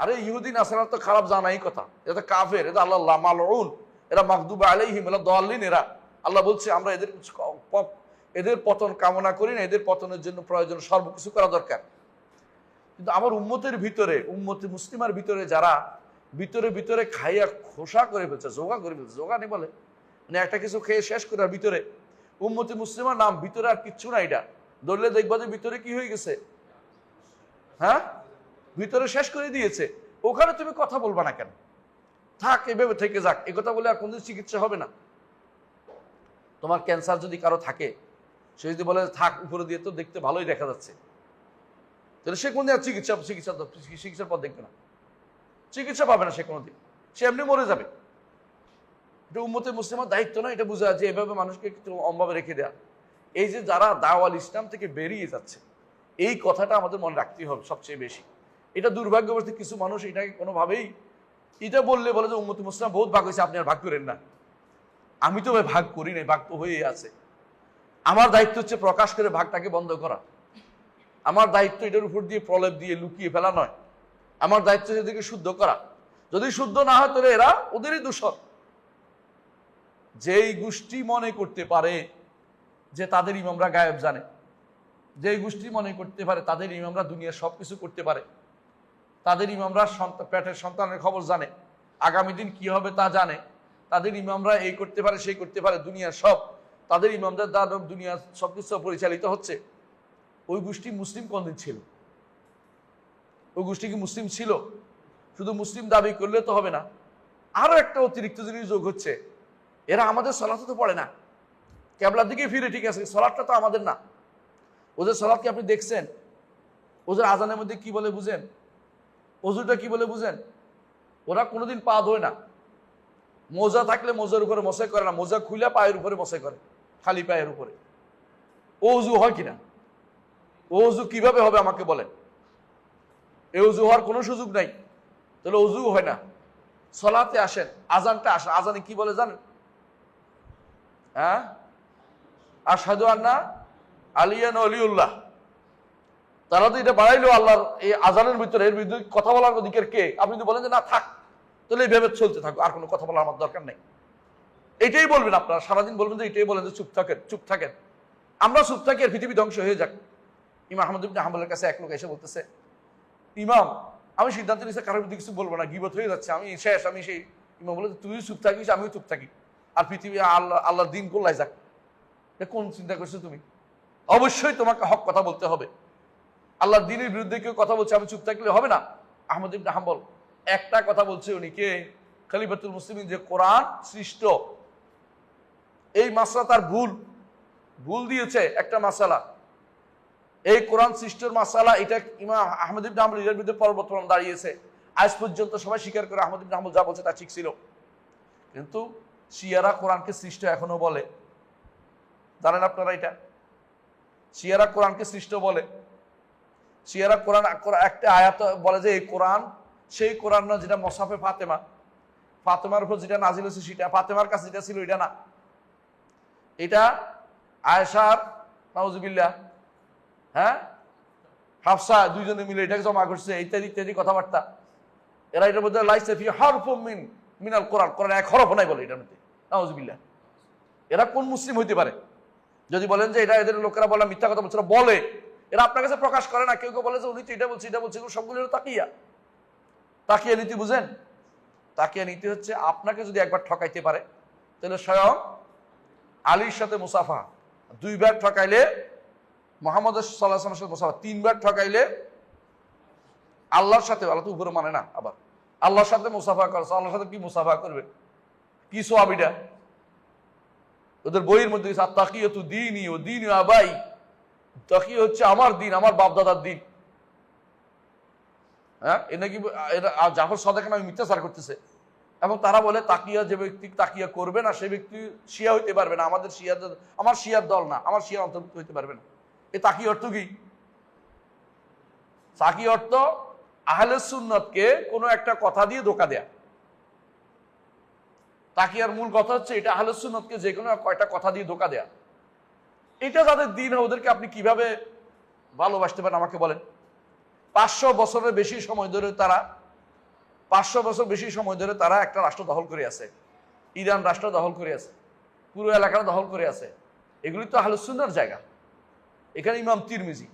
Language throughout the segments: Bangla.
আরে ইহুদিন আসার তো খারাপ জানাই কথা। এটা কাফের এটা আল্লাহ মালউন এরা মাকদুবা আলাইহিম, এরা দলিন এরা। আল্লাহ বলছে, আমরা এদের এদের পতন কামনা করি না, এদের পতনের জন্য প্রয়োজন সর্বকিছু করা দরকার। কিন্তু আমার উম্মতের ভিতরে, উম্মতি মুসলিমার ভিতরে যারা ভিতরে ভিতরে খাইয়া খোসা করে ফেলছে, জোগা করে ফেলছে, জোগা নেই বলে। মানে একটা কিছু খেয়ে শেষ করে আর ভিতরে, উম্মতি মুসলিমার নাম, ভিতরে আর কিচ্ছু না এটা। ধরলে দেখবা যে ভিতরে কি হয়ে গেছে? হ্যাঁ? ভিতরে শেষ করে দিয়েছে। ওখানে তুমি কথা বলবা না কেন? থাক এভাবে থেকে যাক। এ কথা বলে আর কোনদিন চিকিৎসা হবে না। তোমার ক্যান্সার যদি কারও থাকে, সে যদি বলে, থাক, উপরে দিয়ে তো দেখতে ভালোই দেখা যাচ্ছে। তাহলে সে কোনদিন আর চিকিৎসা চিকিৎসা চিকিৎসার পর দেখবে না। চিকিৎসা পাবে না সে কোনোদিন। সে এমনি মরে যাবে। এটা উম্মতে মুসলিমের দায়িত্ব না, এটা বোঝা যে এভাবে মানুষকে অম্ভাবে রেখে দেয়া। এই যে যারা দাওয়াল ইসলাম থেকে বেরিয়ে যাচ্ছে, এই কথাটা আমাদের মনে রাখতেই হবে সবচেয়ে বেশি। এটা দুর্ভাগ্যবশত কিছু মানুষ এটাকে কোনোভাবেই, এটা বললে বলে যে, উম্মতি মুসলাম, বহুত ভাগ হয়েছে, আপনি আর ভাগ করেন না। আমি তো ভাগ করি নাই, ভাগ তো হয়েই আছে। আমার দায়িত্ব হচ্ছে প্রকাশ করে ভাগটাকে বন্ধ করা। আমার দায়িত্ব এটার উপর দিয়ে প্রলেপ দিয়ে লুকিয়ে ফেলা নয়। আমার দায়িত্ব এদেরকে শুদ্ধ করা। যদি শুদ্ধ না হয়, তাহলে এরা ওদেরই দূষণ যেই গোষ্ঠী মনে করতে পারে যে, তাদের ইমামরা গায়েব জানে। যেই গোষ্ঠী মনে করতে পারে, তাদের ইমামরা দুনিয়ার সব কিছু করতে পারে। তাদের ইমামরা পেটের সন্তানের খবর জানে। আগামী দিন কি হবে তা জানে। তাদের ইমামরা এই করতে পারে, সেই করতে পারে, দুনিয়ার সব। তাদের ইমামদের দ্বারা দুনিয়া সব কিছু পরিচালিত হচ্ছে। ওই গোষ্ঠী মুসলিম কোনদিন ছিল? ওই গোষ্ঠী কি মুসলিম ছিল? শুধু মুসলিম দাবি করলে তো হবে না। আরও একটা অতিরিক্ত জিনিস যোগ হচ্ছে। এরা আমাদের সলাতে তো পড়ে না। ক্যাবলার দিকে ফিরে ঠিক আছে সলাটটা তো আমাদের না। ওদের সলাৎ কি আপনি দেখছেন? ওদের আজানের মধ্যে কি বলে বুঝেন? অজুটা কি বলে বুঝেন? ওরা কোনোদিন পা ধোয় না। মোজা থাকলে মোজার উপরে মশাই করে না, মোজা খুলে পায়ের উপরে মশাই করে, খালি পায়ের উপরে। ও অজু হয় কিনা? ও অজু কীভাবে হবে আমাকে বলেন? এ অজু হওয়ার কোনো সুযোগ নাই। তাহলে অজু হয় না। সলাতে আসেন, আজানটা আসেন আজানে কি বলে জানেন? হ্যাঁ? আর আসাদু আন্না আলিয়ান অলিউল্লাহ তারা তো এটা বাড়াইলো আল্লাহর এই আজানের ভিতরে, এর বিরুদ্ধে কথা বলার অধিকার কে? আপনি যদি বলেন যে, না, থাক, তাহলে এইভাবে চলতে থাকো, আর কোনো কথা বলার আমার দরকার নেই। এটাই বলবেন আপনারা, সারাদিন বলবেন যে, এটাই বলেন যে, চুপ থাকেন চুপ থাকেন। আমরা চুপ থাকি আর পৃথিবী ধ্বংস হয়ে যাক। ইমাম আহমদ ইবনে কাছে এক লোক এসে বলতেছে, ইমাম, আমি সিদ্ধান্ত নিয়েছি, কারোর বিরুদ্ধে কিছু বলব না, গিবত হয়ে যাচ্ছে, আমি শেষ, আমি সেই। ইমাম বলে, তুই চুপ থাকিস, আমিও চুপ থাকি। আর পৃথিবী, আল্লাহ, আল্লাহর দিন গোল্লাই যাক? কোন চিন্তা করছ তুমি? অবশ্যই তোমাকে হক কথা বলতে হবে। আল্লাহর দিনের বিরুদ্ধে কেউ কথা বলছে, আমি চুপ থাকলে হবে না। আহমদ ইবনে হাম্বল একটা কথা বলছে উনি কে? খলিফাতুল মুসলিমিন, যে কোরআন সৃষ্ট। এই মাসলা তার ভুল। ভুল দিয়েছে একটা মাসালা। এই কোরআন সৃষ্টির মাসালা, এটা ইমাম আহমদ ইবনে হাম্বল এর বিরুদ্ধে পরবর্তী দাঁড়িয়েছে। আজ পর্যন্ত সবাই স্বীকার করে আহমদ ইবনে হাম্বল যা বলছে তা ঠিক ছিল। কিন্তু শিয়ারা কোরআনকে সৃষ্ট এখনও বলে। জানেন আপনারা এটা? শিয়ারা কোরআনকে সৃষ্ট বলে। শিয়ারা কোরআন একটা আয়াত বলে যে এই কোরআন, সেই কোরআন না যেটা মোসাফে ফাতেমা। ফাতেমার উপর যেটা নাজিল হয়েছে সেটা, ফাতেমার কাছে যেটা ছিল এটা না। এটা আয়েশার, নাউজুবিল্লাহ হ্যাঁ? হাফসা দুইজনে মিলে এটাকে জমা করছে, ইত্যাদি ইত্যাদি কথাবার্তা। এরা এটার মধ্যে লাইসে ফি হরফ মিন, মিনাল কোরআন। কোরআন এক হরফ নাই বলে এটার মধ্যে, নাউজুবিল্লাহ। এরা কোন মুসলিম হইতে পারে? যদি বলেন যে এটা এদের লোকেরা বলে, মিথ্যা কথা বলছে বলে। এরা আপনার কাছে প্রকাশ করে না, কেউ কেউ বলে যে উনি তো এটা বলছে এটা বলছে, এগুলো সবগুলো তাকিয়া। তাকিয়া নীতি বুঝেন? তাকিয়া নীতি হচ্ছে আপনাকে যদি একবার ঠকাইতে পারে, তাহলে স্বয়ং আলীর সাথে মুসাফা। দুইবার ঠকাইলে মোহাম্মদ সাল্লাহ সাথে মুসাফা। তিনবার ঠকাইলে আল্লাহর সাথে, আল্লাহ তো উপরে মানে না আবার। আল্লাহর সাথে মুসাফা করছে আল্লাহর সাথে কি মুসাফা করবে? কি সোয়াবিটা ওদের বইয়ের মধ্যে তাকিয়ে তো দিনই ও দিন আবাই। তাকিয়ে হচ্ছে? আমার দিন, আমার বাপদাদার দিন। হ্যাঁ? এ নাকি জাফর সদাকে নামে মিথ্যাচার করতেছে। এবং তারা বলে, তাকিয়া যে ব্যক্তি তাকিয়া করবে না, সে ব্যক্তি শিয়া হইতে পারবে না। আমাদের শিয়া আমার শিয়ার দল না, আমার শিয়া অন্তর্ভুক্ত হইতে পারবে না। এ তাকি অর্থ কি? তাকি অর্থ আহলে সুন্নতকে কোনো একটা কথা দিয়ে ধোকা দেয়া। তাকিয়ার মূল কথা হচ্ছে, এটা আহলে সুন্নতকে যে কোনো কয়টা কথা দিয়ে ধোকা দেয়া। এটা যাদের দিন হয় ওদেরকে আপনি কীভাবে ভালোবাসতে পারেন আমাকে বলেন। পাঁচশো বছরের বেশি সময় ধরে তারা, পাঁচশো বছর বেশি সময় ধরে তারা একটা রাষ্ট্র দখল করে আছে। ইরান রাষ্ট্র দখল করে আছে। পুরো এলাকাটা দখল করে আছে। এগুলি তো আহলুসুন্নার জায়গা। এখানে ইমাম তিরমিজি,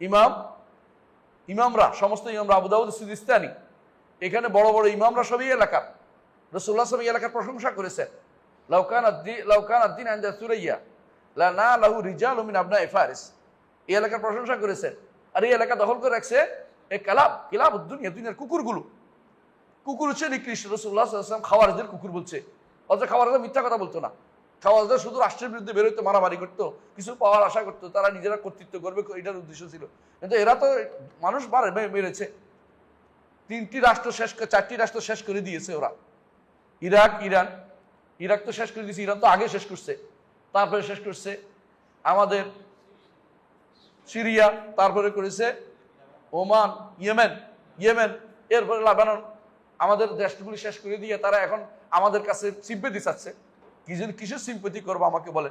ইমাম, ইমামরা, সমস্ত ইমামরা আবুদাউদ সুদিস্তানি এখানে বড় বড় ইমামরা সবই এলাকার। রসুল্লাহ সব এলাকার প্রশংসা করেছেন। লাউকান লাউকান আদ্দিন আন্দা সুরাইয়া। লাহু রিজাল আবনা এই এলাকার প্রশংসা আর এই এলাকা দখল করে রাখছে কালাব কিলাব দুনিয়া দুনিয়ার কুকুরগুলো। কুকুর হচ্ছে নিকৃষ্ট। রসুল্লাহ সাল্লাম খাওয়ারদের কুকুর বলছে। অথচ খাওয়ারদের মিথ্যা কথা বলতো না। খাওয়ারদের শুধু রাষ্ট্রের বিরুদ্ধে মারামারি করতো, কিছু পাওয়ার আশা করতো, তারা নিজেরা কর্তৃত্ব করবে, এটার উদ্দেশ্য ছিল। কিন্তু এরা তো মানুষ মারে মেরেছে। তিনটি রাষ্ট্র শেষ চারটি রাষ্ট্র শেষ করে দিয়েছে ওরা। ইরাক, ইরান, ইরাক তো শেষ করে দিয়েছে, ইরান তো আগে শেষ করছে। তারপরে শেষ করছে আমাদের সিরিয়া, তারপরে করেছে ওমান, ইয়েমেন ইয়েমেন, এরপরে লাবানন। আমাদের দেশগুলি শেষ করে দিয়ে তারা এখন আমাদের কাছে সিম্পেতি চাচ্ছে। কি জন্য কিসের সিম্পেতি করব আমাকে বলে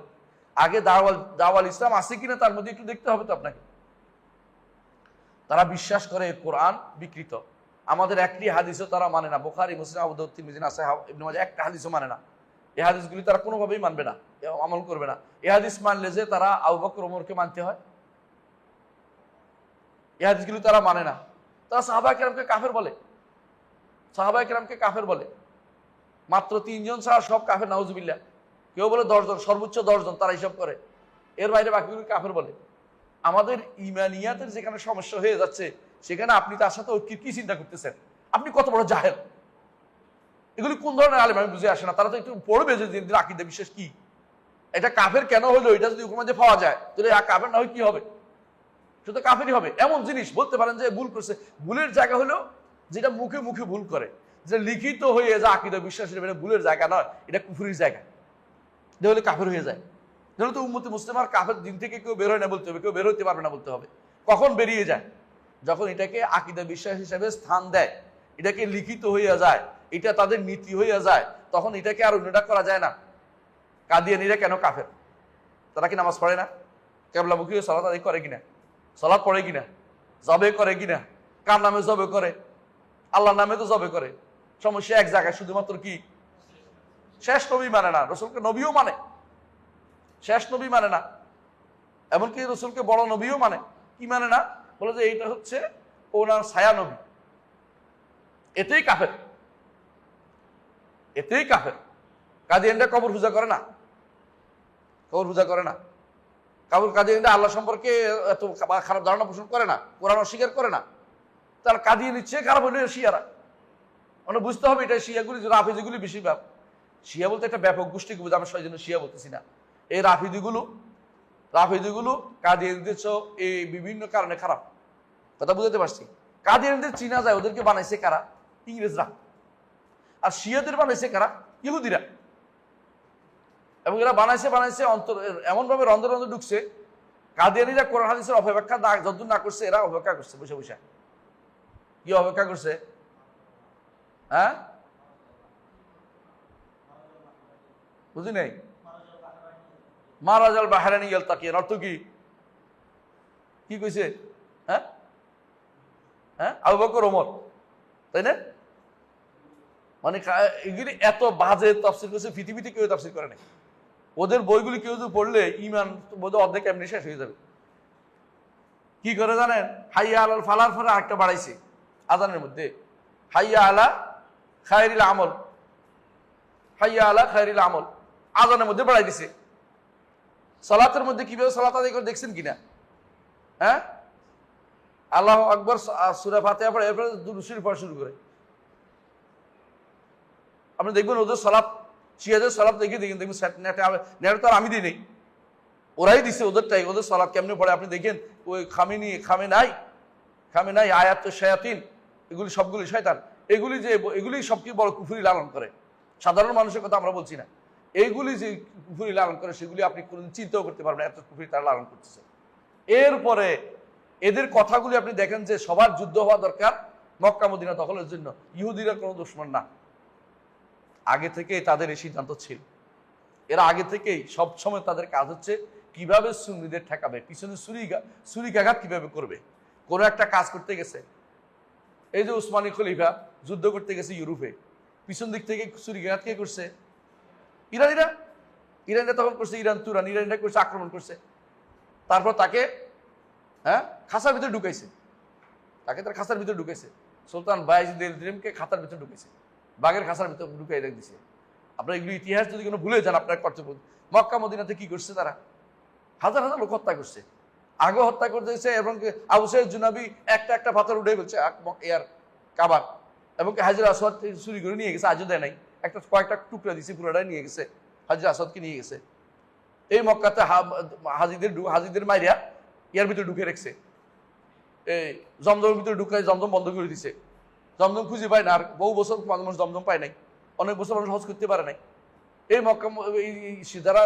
আগে দাওয়াল দাওয়াল ইসলাম আছে কিনা তার মধ্যে একটু দেখতে হবে তো আপনাকে। তারা বিশ্বাস করে কোরআন বিকৃত। আমাদের একটি হাদিসও তারা মানে না। বোখারি, মুসলিম আবুদ তিরমিজি আছে ইবনে একটা হাদিসও মানে না। এই হাদিসগুলি তারা কোনোভাবেই মানবে না, আমল করবে না। এই হাদিস মানলে যে তারা আবু বকর ওমরকে মানতে হয়। এই হাদিসগুলি তারা মানে না। তারা সাহাবা কেরামকে কাফের বলে। সাহাবা কেরামকে কাফের বলে। মাত্র তিনজন ছাড়া সব কাফের নাউজুবিল্লা কেউ বলে দশজন সর্বোচ্চ দশজন তারা হিসাব করে। এর বাইরে বাকিগুলি কাফের বলে। আমাদের ইমানিয়াতের যেখানে সমস্যা হয়ে যাচ্ছে, সেখানে আপনি তার সাথে কি চিন্তা করতেছেন? আপনি কত বড় জাহেল। এগুলি কোন ধরনের আলেম আমি বুঝে আসে না। তারা তো একটু পড়বে যে দিন আকিদা বিশ্বাস কি। এটা কাফের কেন হলো, এটা যদি হুকুমাতে পাওয়া যায়, তাহলে কাফের না হয় কি হবে? শুধু কাফেরই হবে। এমন জিনিস বলতে পারেন যে ভুল করছে। ভুলের জায়গা হলো যেটা মুখে মুখে ভুল করে। যে লিখিত হয়ে যা আকিদা বিশ্বাস এটা ভুলের জায়গা নয়, এটা কুফুরির জায়গা। এটা হলে কাফের হয়ে যায়। যেন তো মুসলিম আর কাফের দিন থেকে কেউ বের হয় না বলতে হবে, কেউ বের হতে পারবে না বলতে হবে। কখন বেরিয়ে যায়? যখন এটাকে আকিদা বিশ্বাস হিসাবে স্থান দেয়, এটাকে লিখিত হইয়া যায় এটা তাদের নীতি হইয়া যায়, তখন এটাকে আর অন্যটা করা যায় না। কাদিয়ানিরা কেন কাফের? তারা কি নামাজ পড়ে না? কেবলামুখী সলাত আদায় করে কিনা? সলাৎ পড়ে কিনা? জবে করে কিনা? কার নামে জবে করে? আল্লাহর নামে তো জবে করে। সমস্যা এক জায়গায়, শুধুমাত্র কি? শেষ নবী মানে না, রসুলকে নবীও মানে। শেষ নবী মানে না। এমনকি রসুলকে বড় নবীও মানে। কি মানে না? বলে যে এইটা হচ্ছে ওনার ছায়া নবী। এতেই কাফের। এতেই কাফের। কাদিয়ানরা কবর পূজা করে না। কবর পূজা করে না। কাবুল কাদিয়ানরা আল্লাহ সম্পর্কে এত খারাপ ধারণা পোষণ করে না, কোরআন অস্বীকার করে না। তার কাঁদিয়ে নিচ্ছে খারাপ হলে শিয়ারা। মানে বুঝতে হবে এটা শিয়াগুলি রাফিজিগুলি বেশি ব্যাপ শিয়া বলতে একটা ব্যাপক গোষ্ঠীকে বুঝে আমরা জন্য শিয়া বলতেছি না। এই রাফিদিগুলো রাফিদিগুলো কাদিয়ানদের এই বিভিন্ন কারণে খারাপ। কথা বুঝতে পারছি। কাদিয়ানদের চিনা যায়, ওদেরকে বানাইছে কারা? ইংরেজরা। আর শিয়াদের বানাইছে কারা? ইহুদিরা। এবং এরা বানাইছে বানাইছে, অন্তর, এমনভাবে রন্ধে রন্ধে ঢুকছে, কাদিয়ানিরা কোরআন হাদিসের অপেক্ষা না, যতদূর না করছে, এরা অপেক্ষা করছে, বসে বসে। কি অপেক্ষা করছে? হ্যাঁ? বুঝি নাই? মারাজাল বাহারানি গেল তাকিয়ে অর্থ কি? কি কইছে? হ্যাঁ? হ্যাঁ? আবু বকর, ওমর, তাই না? মানে এগুলি এত বাজে তফসিল করছে, পৃথিবীতে কেউ তফসিল করে নাই। ওদের বইগুলি কেউ যদি পড়লে ইমান বোধহয় অর্ধেক এমনি শেষ হয়ে যাবে। কি করে জানেন? হাইয়া আলাল ফালার ফলে আরেকটা বাড়াইছে, আজানের মধ্যে। হাইয়া আলা খায়রিল আমল। হাইয়া আলা খায়রিল আমল। আজানের মধ্যে বাড়াই দিছে। সলাতের মধ্যে কীভাবে সলাত আদায় করে দেখছেন কিনা? হ্যাঁ? আল্লাহ আকবর সুরা পড়ে, এরপরে দুরুশির পড়া শুরু করে। আপনি দেখবেন ওদের সলাপ শিয়াদের সলাপ দেখে দেখেন দেখবেন নেটে তো আর আমি দিই ওরাই দিছে ওদেরটাই ওদের সলাপ কেমনে পড়ে? আপনি দেখেন, ওই খামিনি খামে নাই খামে নাই আয়াত শায়াতিন, এগুলি সবগুলি শয়তান। এগুলি যে, এগুলি সব কি বড় কুফুরি লালন করে? সাধারণ মানুষের কথা আমরা বলছি না। এইগুলি যে কুফুরি লালন করে, সেগুলি আপনি কোনোদিন চিন্তাও করতে পারবেন এত কুফুরি তারা লালন করতেছে। এরপরে এদের কথাগুলি আপনি দেখেন যে সবার যুদ্ধ হওয়া দরকার মক্কা মদিনা দখলের জন্য। ইহুদিরা কোনো দুশ্মন না। আগে থেকেই তাদের এই সিদ্ধান্ত ছিল। এরা আগে থেকেই সব সময় তাদের কাজ হচ্ছে কীভাবে সুন্নিদের ঠেকাবে, পিছনে সুরি সুরিকাঘাত কীভাবে করবে। কোনো একটা কাজ করতে গেছে। এই যে উসমানী খলিফা যুদ্ধ করতে গেছে ইউরোপে, পিছন দিক থেকে ছুরিঘাত কে করছে? ইরানিরা। ইরানিরা তখন করছে ইরান তুরান, ইরানিরা করছে, আক্রমণ করছে। তারপর তাকে হ্যাঁ খাসার ভিতরে ঢুকাইছে। তাকে তার খাসার ভিতরে ঢুকাইছে। সুলতান বাইজিদকে খাতার ভিতরে ঢুকেছে বাঘের খাসার ভিতরে ঢুকাই রেখে দিছে। আপনার এগুলো ইতিহাস যদি কোনো ভুলে যান আপনার কর্তব্য মক্কা, মদিনাতে কি করছে তারা? হাজার হাজার লোক হত্যা করছে। আগে হত্যা করে করতেছে এবং আবু সাইদ জুনাবি একটা একটা পাথর উঠে ফেলছে এয়ার কাবার। এবং হাজির আসওয়াদ চুরি করে নিয়ে গেছে, আজও দেয় নাই। একটা কয়েকটা টুকরা দিছে, পুরোটাই নিয়ে গেছে। হাজির আসাদকে নিয়ে গেছে। এই মক্কাতে হাজিদের হাজিদের মাইরিয়া ইয়ার ভিতরে ঢুকে রেখছে। এই জমজমের ভিতরে ঢুকে জমজম বন্ধ করে দিছে। জমজম খুঁজে পায় না, আর বহু বছর মানুষ জমজম পায় নাই। অনেক বছর মানুষ হজ করতে পারে নাই। এই মক্কা যারা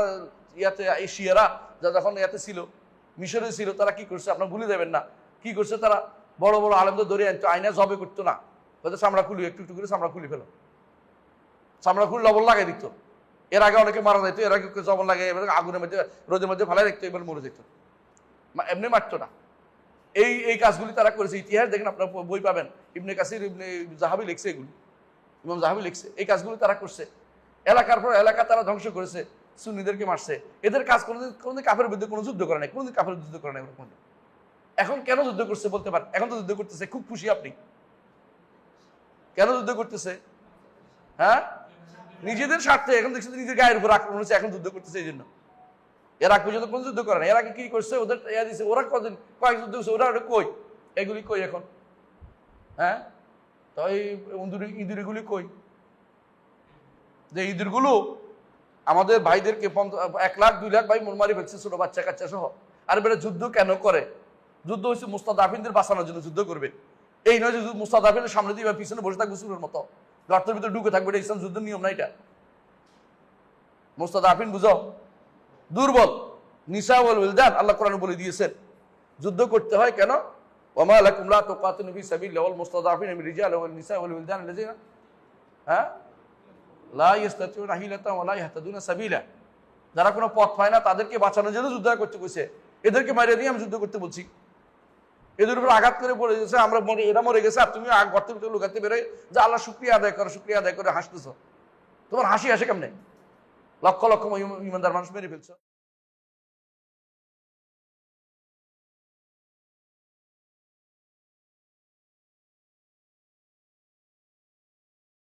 ইয়াতে, এই শিয়ারা যারা যখন ইয়াতে ছিল, মিশরে ছিল, তারা কি করছে? আপনার ভুলে যাবেন না। কি করছে তারা? বড় বড় আলেমদের ধরে আনতো আইনা জবে করতো না। হয়তো চামড়া খুলি, একটু একটু করে চামড়া খুলি ফেলো। চামড়া খুলি লবণ লাগাই দিত। এর আগে অনেকে মারা যেত এর আগে জবন লাগে, এবার আগুনের মধ্যে, রোদের মধ্যে ফেলাই দেখতো এবার মরে যেত। এমনি মারতো না। এই এই কাজগুলি তারা করেছে। ইতিহাস দেখেন আপনার বই পাবেন। ইবনে কাসির, ইবনে জাহাবি লিখছে এগুলি। ইমাম জাহাবি লিখছে। এই কাজগুলি তারা করছে। এলাকার পর এলাকা তারা ধ্বংস করেছে। সুন্নিদেরকে মারছে। এদের কাজ কোনোদিন কোনোদিন কাফের বিরুদ্ধে কোনো যুদ্ধ করে নাই। কোনোদিন কাফের যুদ্ধ করে নাই ওরা কোনোদিন। এখন কেন যুদ্ধ করছে বলতে পারেন? এখন তো যুদ্ধ করতেছে। খুব খুশি আপনি। কেন যুদ্ধ করতেছে? হ্যাঁ? নিজেদের স্বার্থে। এখন দেখছি নিজের গায়ের উপর আক্রমণ হচ্ছে। এখন যুদ্ধ করতেছে এই জন্য। এর পর্যন্ত কোন যুদ্ধ করে না এর কি করছে? ওদের ইয়া দিছে, ওরা কদিন, কয়েক যুদ্ধ করছে ওরা কই? এগুলি কই এখন? হ্যাঁ? তো এই কই? যে ইঁদুরগুলো আমাদের ভাইদেরকে এক লাখ, দুই লাখ ভাই মারি ফেলছে ছোট বাচ্চা কাচ্চা সহ। আর বেটা যুদ্ধ কেন করে? যুদ্ধ হচ্ছে মুস্তাদাফিনদের বাঁচানোর জন্য যুদ্ধ করবে। এই নয় যে মুস্তাদাফিনের সামনে দিয়ে পিছনে বসে থাকবে সুরের মতো। গর্তের ভিতরে ঢুকে থাকবে, এটা ইসলাম যুদ্ধের নিয়ম না এটা? মুস্তাদ আফিন বুঝো? দুর্বল। নিসা ওয়াল উলদান আল্লাহ কোরআন বলে দিয়েছেন। যুদ্ধ করতে হয় কেন? ওমা লাকুম লা তুকাতিলু ফি সাবিলিল্লাহি হ্যাঁ? লা ইস্তাতিউনা হিলাতান ওয়া লা সাবিলা। যারা কোনো পথ পায় না, তাদেরকে বাঁচানোর জন্য যুদ্ধ করতে কইছে এদেরকে মারিয়ে দিয়ে আমি যুদ্ধ করতে বলছি। এদের উপর আঘাত করে পড়ে গেছে, আমরা মরে, এরা মরে গেছে, আর তুমি গর্তের ভিতরে লুকাতে বেরোয়। যে আল্লাহ শুক্রিয়া আদায় করো, শুক্রিয়া আদায় করে হাসতেছ। তোমার হাসি আসে কেমনে? লক্ষ লক্ষ ইমানদার মানুষ মেরে ফেলছো।